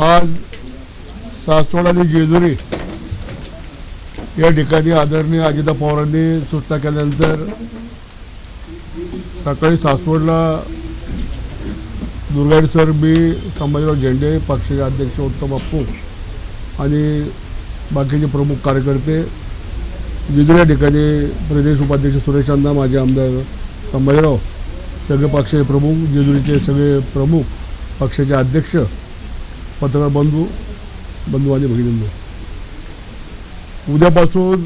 आज सासवड आणि जेजुरी या ठिकाणी आदरणीय अजिता पवारांनी सूचना केल्यानंतर सकाळी सासवडला दुर्गाड सर मी संभाजीराव झेंडे पक्षाचे अध्यक्ष उत्तम बाप्पू आणि बाकीचे प्रमुख कार्यकर्ते जेजुरी या ठिकाणी प्रदेश उपाध्यक्ष सुरेश अंदा माझे आमदार संभाजीराव सगळे पक्षाचे प्रमुख जेजुरीचे सगळे प्रमुख पक्षाचे अध्यक्ष पत्रकार बंधू बंधू आणि भगिनींनो उद्यापासून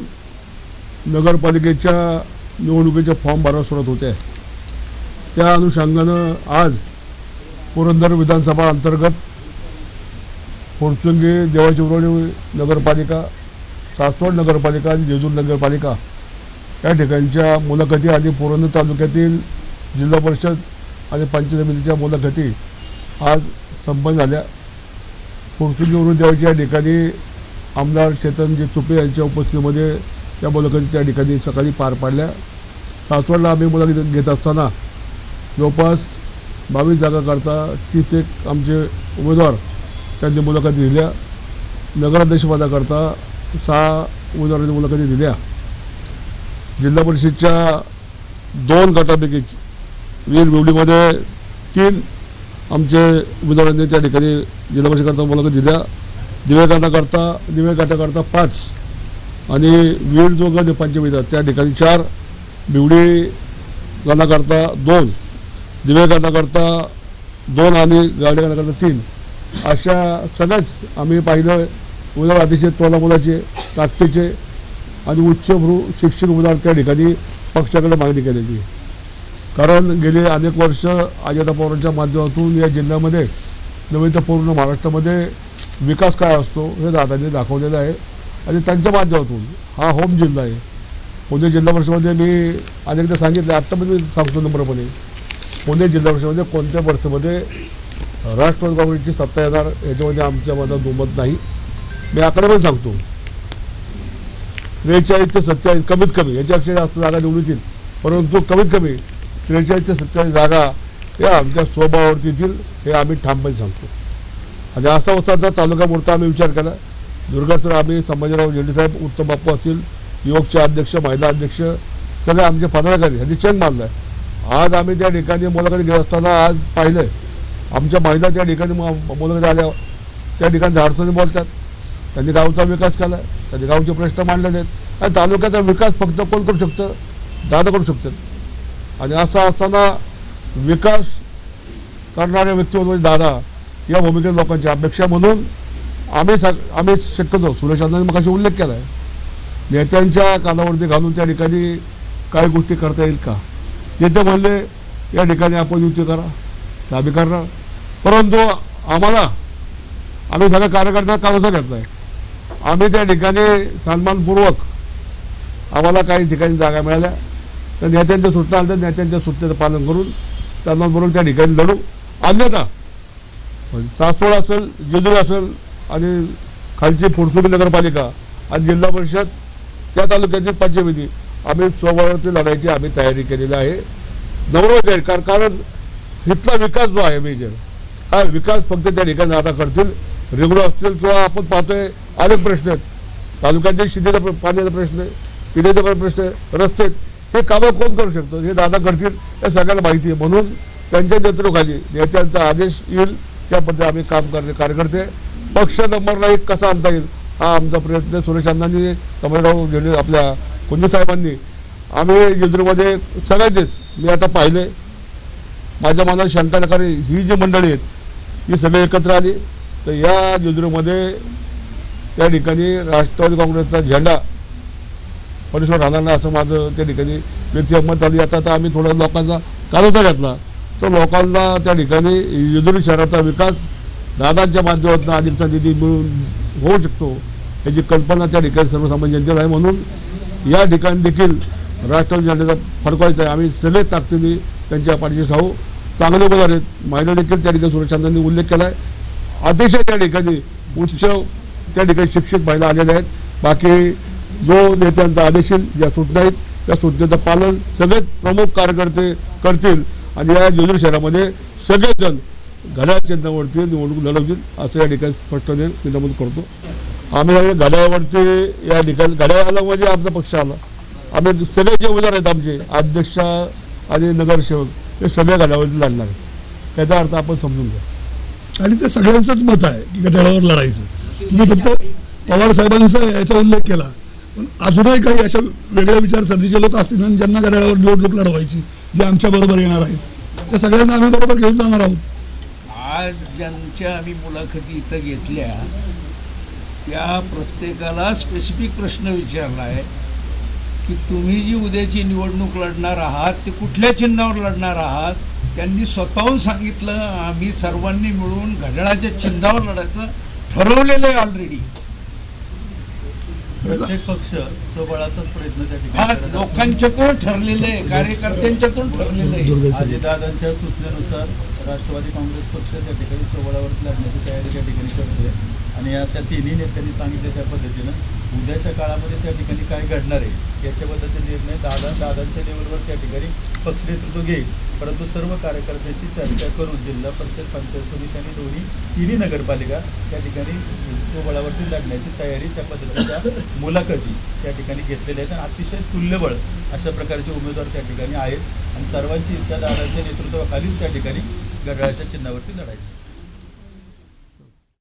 नगरपालिकेच्या निवडणुकीच्या फॉर्म भरायला सुरुवात होते. त्या अनुषंगानं आज पुरंदर विधानसभा अंतर्गत पोरचुंगी देवाची नगरपालिका सासवड नगरपालिका आणि जेजूर नगरपालिका या ठिकाणच्या मुलाखती आणि पुरंदर तालुक्यातील जिल्हा परिषद आणि पंचायत समितीच्या मुलाखती आज संपन्न झाल्या. पोर्तुगीवरून देवाची या ठिकाणी आमदार चेतनजी तुपे यांच्या उपस्थितीमध्ये त्या मुलाखती त्या ठिकाणी सकाळी पार पाडल्या. सासवडला आम्ही मुलाखती घेत असताना जवळपास बावीस जागाकरता तीस एक आमचे उमेदवार त्यांनी मुलाखती दिल्या. नगराध्यक्षपदाकरता सहा उमेदवारांनी मुलाखती दिल्या. जिल्हा परिषदच्या दोन गटापैकी वीर बिवडीमध्ये तीन आमचे उमेदवारांनी त्या ठिकाणी जिल्हा परिषदकरता मुलाखत दिल्या दिवे गटाकरता दिवे पाच. आणि वीर जो गण पंचमीचा त्या ठिकाणी चार. बिवडी गणाकरता दोन. दिवे दोन आणि गाडी गणाकरता तीन. अशा सगळ्याच आम्ही पाहिलं. उमेदवार अतिशय तोला मुलाचे ताकदीचे आणि उच्चभ्रू शिक्षक उमेदवार त्या ठिकाणी पक्षाकडे मागणी केलेली आहे. कारण गेले अनेक वर्ष अजिता पवारांच्या माध्यमातून या जिल्ह्यामध्ये नवीन तर पूर्ण महाराष्ट्रामध्ये विकास काय असतो हे दादांनी दाखवलेलं आहे. आणि त्यांच्या माध्यमातून हा होम जिल्हा आहे. पुणे जिल्हा परिषदेमध्ये मी अनेकदा सांगितलं आत्ता मी सांगतो नम्रपणे. पुणे जिल्हा परिषदेमध्ये कोणत्या वर्षामध्ये राष्ट्रवादी काँग्रेसची सत्ता येणार याच्यामध्ये आमच्या मनात दुमत नाही. मी आकडे पण सांगतो. त्रेचाळीस ते सत्तेचाळीस कमीत कमी याच्यापेक्षा जास्त जागा निवडतील परंतु कमीत कमी त्रेचाळीसच्या सत्तेचाळीस जागा या आमच्या स्वभावावरती येतील हे आम्ही ठामपणे सांगतो. आणि असा होता तालुका मोर्चा आम्ही विचार केला दुर्गासर आम्ही संभाजीराव झेंडेसाहेब उत्तम बाप्पू असतील युवकचे अध्यक्ष महिला अध्यक्ष सगळे आमचे पदाधिकारी यांनी चेन मारला आज आम्ही त्या ठिकाणी मुलाकडे गेलो असताना आज पाहिलं आमच्या महिला त्या ठिकाणी मु- आल्या त्या ठिकाणी अडचणी बोलतात. त्यांनी गावचा विकास केला त्यांनी गावचे प्रश्न मांडलेले आहेत. आणि तालुक्याचा विकास फक्त कोण करू शकतं? दादा करू शकतात. आणि असं असताना विकास करणाऱ्या व्यक्ती दादा या भूमिकेत लोकांची अपेक्षा म्हणून आम्ही सग आम्ही शक्यतो सुरेश अण्णांनी मग उल्लेख केला आहे नेत्यांच्या कानावरती घालून त्या ठिकाणी काही गोष्टी करता येईल का? नेते म्हणले या ठिकाणी आपण युती करा तर आम्ही करणार. परंतु आम्हाला आम्ही सगळ्या कार्यकर्त्या कामाचा घेतला आहे आम्ही त्या ठिकाणी सन्मानपूर्वक आम्हाला काही ठिकाणी जागा मिळाल्या. तर नेत्यांच्या सूचना आल्या तर नेत्यांच्या सूचनेचं पालन करून सन्मानपूर्वक त्या ठिकाणी लढू. अन्यथा म्हणजे सासवड असेल जेजुरी असेल आणि खालची फुरसुली नगरपालिका आणि जिल्हा परिषद त्या तालुक्याची पंचमिती. आम्ही स्वबळावरती लढायची आम्ही तयारी केलेली आहे. नवरोज आहे कारण कारण इथला विकास जो आहे मेजर हा विकास फक्त त्या ठिकाणी आता करतील. रेग्युलर असतील किंवा आपण पाहतोय अनेक प्रश्न आहेत. तालुक्यातील शेतीचा प्र- पाण्याचा प्रश्न आहे पिण्याचा पण प्रश्न आहे रस्ते आहेत. हे कामं कोण करू शकतो? हे दादा करतील हे सगळ्यांना माहिती आहे. म्हणून त्यांच्या नेतृत्वाखाली नेत्यांचा आदेश येईल त्याबद्दल आम्ही काम करणे कार्यकर्ते पक्ष नंबरला एक कसा आणता येईल हा आमचा प्रयत्न सुरेश अण्णांनी समजराव झेंडे आपल्या कुंजी साहेबांनी. आम्ही जेजुरीमध्ये सगळ्यांचेच मी आता पाहिले माझ्या मनात शंका नकारे ही जी मंडळी आहेत ती सगळी एकत्र आली. तर या जेजुरीमध्ये त्या ठिकाणी राष्ट्रवादी काँग्रेसचा झेंडा परिसर राहणार नाही असं माझं त्या ठिकाणी व्यक्तिमत आली आता तर आम्ही थोडा लोकांचा कालोचा घेतला. तर लोकांना त्या ठिकाणी जेजुरी शहराचा विकास दादांच्या माध्यमातून अधिकचा निधी मिळून होऊ शकतो याची कल्पना त्या ठिकाणी सर्वसामान्य जनतेला आहे. म्हणून या ठिकाणी देखील राष्ट्रवादी जनतेचा फडकवायचा आहे. आम्ही सगळे ताकदीने त्यांच्या पाठीशी साहू चांगले उमेदवार आहेत. महिला देखील त्या ठिकाणी सुरक्षांनी उल्लेख केला आहे अतिशय त्या ठिकाणी उच्च त्या ठिकाणी शिक्षित महिला आलेल्या आहेत. बाकी जो नेत्यांचा आदेश येईल ज्या सूचना आहेत त्या सूचनेचं पालन सगळेच प्रमुख कार्यकर्ते करतील. आणि या जेजूर शहरामध्ये सगळेजण घड्याळ चिन्हावरती निवडणूक लढवतील असं या ठिकाणी स्पष्ट नमूद करतो. आम्ही घड्याळावरती या ठिकाणी घड्याळ आला म्हणजे आमचा पक्ष आला. आम्ही सगळे जे उमेदवार आहेत आमचे अध्यक्ष आणि नगरसेवक हे सगळ्या घड्यावरती लढणार आहेत. याचा अर्थ आपण समजून घ्या. आणि ते सगळ्यांचंच मत आहे की घड्याळावर लढायचं. तुम्ही फक्त पवार साहेबांचा याचा उल्लेख केला. पण अजूनही काही अशा वेगळ्या विचारसरणीचे लोक असतील आणि ज्यांना घड्याळावर निवडणूक लढवायची जे आमच्या बरोबर येणार आहेत. त्या सगळ्यांना आम्ही बरोबर घेऊन जाणार आहोत. आज ज्यांच्या आम्ही मुलाखती इथं घेतल्या त्या प्रत्येकाला स्पेसिफिक प्रश्न विचारला आहे की तुम्ही जी उद्याची निवडणूक लढणार आहात ते कुठल्या चिन्हावर लढणार आहात त्यांनी स्वतःहून सांगितलं आम्ही सर्वांनी मिळून घड्याळाच्या चिन्हावर लढायचं ठरवलेलं आहे ऑलरेडी प्रत्येक पक्ष स्वबळाचाच प्रयत्न त्या ठिकाणी. लोकांच्यातून ठरलेलं आहे कार्यकर्त्यांच्यातून ठरलेलं आहे. अजितदादांच्या सूचनेनुसार राष्ट्रवादी काँग्रेस पक्ष त्या ठिकाणी स्वबळावर लढण्याची तयारी त्या ठिकाणी करतोय आणि या त्या तिन्ही नेत्यांनी सांगितलं त्या पद्धतीनं उद्याच्या काळामध्ये त्या ठिकाणी काय घडणार आहे याच्याबद्दलचे निर्णय दादा दादांच्या लेवलवर त्या ठिकाणी पक्ष नेतृत्व घेईल. परंतु सर्व कार्यकर्त्यांशी चर्चा करून जिल्हा परिषद पंचायत समिती आणि दोन्ही तिन्ही नगरपालिका त्या ठिकाणी बळावरती लढण्याची तयारी त्या पद्धतीच्या मुलाखती त्या ठिकाणी घेतलेल्या आहेत. आणि अतिशय तुल्यबळ अशा प्रकारचे उमेदवार त्या ठिकाणी आहेत. आणि सर्वांची इच्छा दादांच्या नेतृत्वाखालीच त्या ठिकाणी गडाळाच्या चिन्हावरती लढायची.